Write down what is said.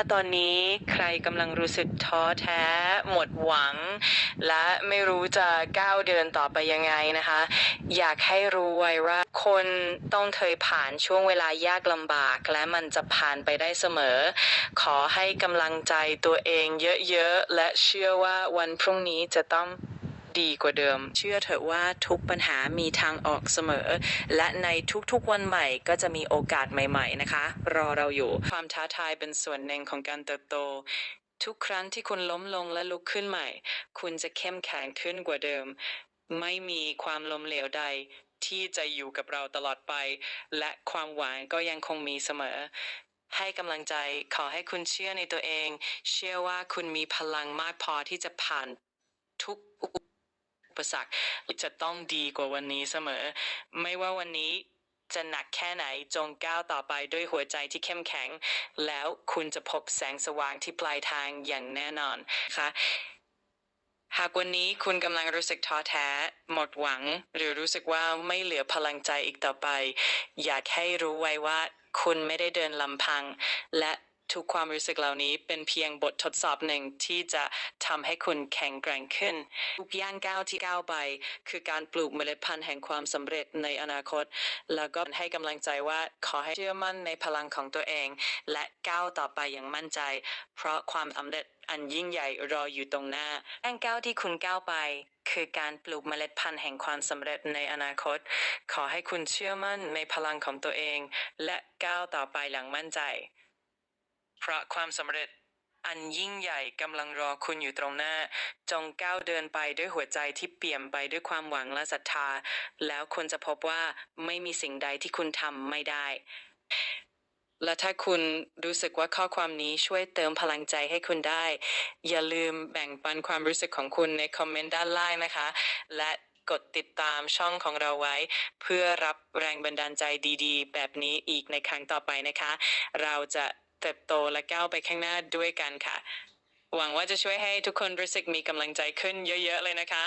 ถ้าตอนนี้ใครกำลังรู้สึกท้อแท้ หมดหวัง และไม่รู้จะก้าวเดินต่อไปยังไงนะคะ อยากให้รู้ไว้ว่าคนต้องเคยผ่านช่วงเวลายากลำบาก และมันจะผ่านไปได้เสมอ ขอให้กำลังใจตัวเองเยอะๆ และเชื่อว่าวันพรุ่งนี้จะต้อง ดีกว่าเดิม เชื่อเถอะว่าทุกปัญหามีทางออกเสมอ และในทุกๆวันใหม่ก็จะมีโอกาสใหม่ ๆนะคะ รอเราอยู่ ความท้าทายเป็นส่วนหนึ่งของการเติบโต ทุกครั้งที่คุณล้มลงและลุกขึ้นใหม่ คุณจะเข้มแข็งขึ้นกว่าเดิม ไม่มีความล้มเหลวใดที่จะอยู่กับเราตลอดไป และความหวังก็ยังคงมีเสมอ ให้กำลังใจขอให้คุณเชื่อในตัวเอง เชื่อว่าคุณมีพลังมากพอที่จะผ่านทุกอุ ปสรรคจะต้องดีกว่าวันนี้เสมอ ไม่ว่าวันนี้จะหนักแค่ไหนจงก้าวต่อไปด้วยหัวใจที่เข้มแข็ง แล้วคุณจะพบแสงสว่างที่ปลายทางอย่างแน่นอนค่ะหากวันนี้คุณกำลังรู้สึกท้อแท้ หมดหวัง หรือรู้สึกว่าไม่เหลือพลังใจอีกต่อไป อยากให้รู้ไว้ว่า คุณไม่ได้เดินลำพัง และ ทุกความรู้สึกเหล่านี้เป็นเพียงบททดสอบหนึ่งที่จะทำให้คุณแข็งแกร่งขึ้นทุกย่างก้าวที่ก้าวไป คือการปลูกเมล็ดพันธุ์แห่งความสำเร็จในอนาคต แล้วก็ให้กำลังใจว่าขอให้เชื่อมั่นในพลังของตัวเอง และก้าวต่อไปอย่างมั่นใจ เพราะความสำเร็จอันยิ่งใหญ่รออยู่ตรงหน้าย่างก้าวที่คุณก้าวไปคือการปลูกเมล็ดพันธุ์แห่งความสำเร็จในอนาคต ขอให้คุณเชื่อมั่นในพลังของตัวเอง และก้าวต่อไปอย่างมั่นใจ ราะความสำเร็จอันยิ่งใหญ่กำลังรอคุณอยู่ตรงหน้า จงก้าวเดินไปด้วยหัวใจที่เปี่ยมไปด้วยความหวังและศรัทธา แล้วคุณจะพบว่าไม่มีสิ่งใดที่คุณทำไม่ได้ และถ้าคุณรู้สึกว่าข้อความนี้ช่วยเติมพลังใจให้คุณได้ อย่าลืมแบ่งปันความรู้สึกของคุณในคอมเมนต์ด้านล่างนะคะ และกดติดตามช่องของเราไว้ เพื่อรับแรงบันดาลใจดี ๆ แบบนี้อีกในครั้งต่อไปนะคะ เราจะ เติบโตและก้าวไปข้างหน้าด้วยกันค่ะ หวังว่าจะช่วยให้ทุกคนรู้สึกมีกำลังใจขึ้นเยอะ ๆ เลยนะคะ